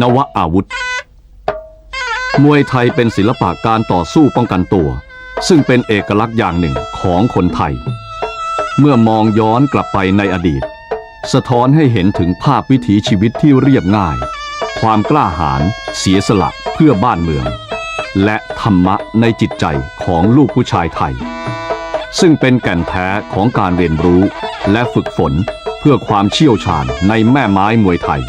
นวอาวุธ มวยไทยเป็นศิลปะการต่อสู้ป้องกันตัว ซึ่งเป็นเอกลักษณ์อย่างหนึ่งของคนไทย เมื่อมองย้อนกลับไปในอดีต สะท้อนให้เห็นถึงภาพวิถีชีวิตที่เรียบง่าย ความกล้าหาญเสียสละเพื่อบ้านเมือง และธรรมะในจิตใจของลูกผู้ชายไทย ซึ่งเป็นแก่นแท้ของการเรียนรู้และฝึกฝนเพื่อความเชี่ยวชาญในแม่ไม้มวยไทย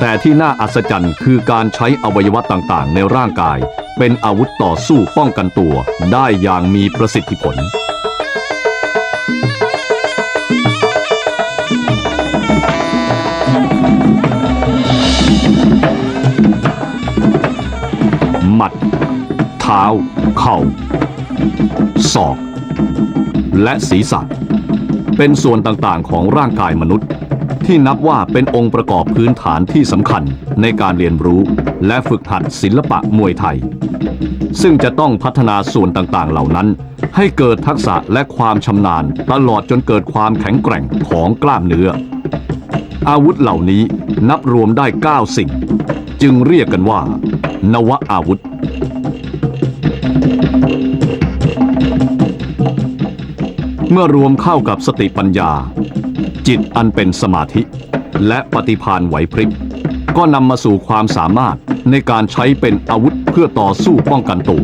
แต่ที่น่าอัศจรรย์คือการใช้อวัยวะต่างๆ ในร่างกาย เป็นอาวุธต่อสู้ป้องกันตัว ได้อย่างมีประสิทธิผล หมัด เท้า เข่า ศอก และศีรษะ เป็นส่วนต่างๆ ของร่างกายมนุษย์ ที่นับว่าเป็นองค์ประกอบพื้นฐานที่สำคัญในการเรียนรู้และฝึกหัดศิลปะมวยไทย ซึ่งจะต้องพัฒนาส่วนต่างๆ เหล่านั้น ให้เกิดทักษะและความชำนาญ ตลอดจนเกิดความแข็งแกร่งของกล้ามเนื้อ อาวุธเหล่านี้นับรวมได้ 9 สิ่ง จึงเรียกกันว่า นวอาวุธ มื่อรวมเข้ากับสติปัญญา จิตอันเป็นสมาธิ และปฏิภาณไหวพริบก็นำมาสู่ความสามารถในการใช้เป็นอาวุธเพื่อต่อสู้ป้องกันตัว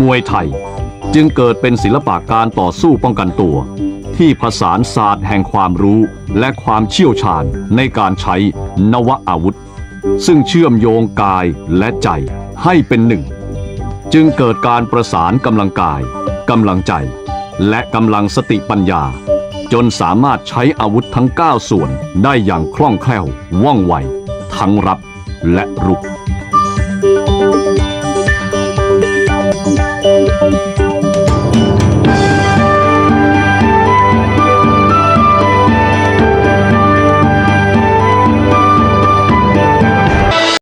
มวยไทยจึงเกิดเป็นศิลปะการต่อสู้ป้องกันตัว ที่ผสานศาสตร์แห่งความรู้และความเชี่ยวชาญในการใช้นวอาวุธ ซึ่งเชื่อมโยงกายและใจให้เป็นหนึ่ง จึงเกิดการประสานกำลังกายกำลังใจ และกำลังสติปัญญา จนสามารถใช้อาวุธทั้ง 9 ส่วนได้อย่างคล่องแคล่วว่องไว ทั้งรับและรุก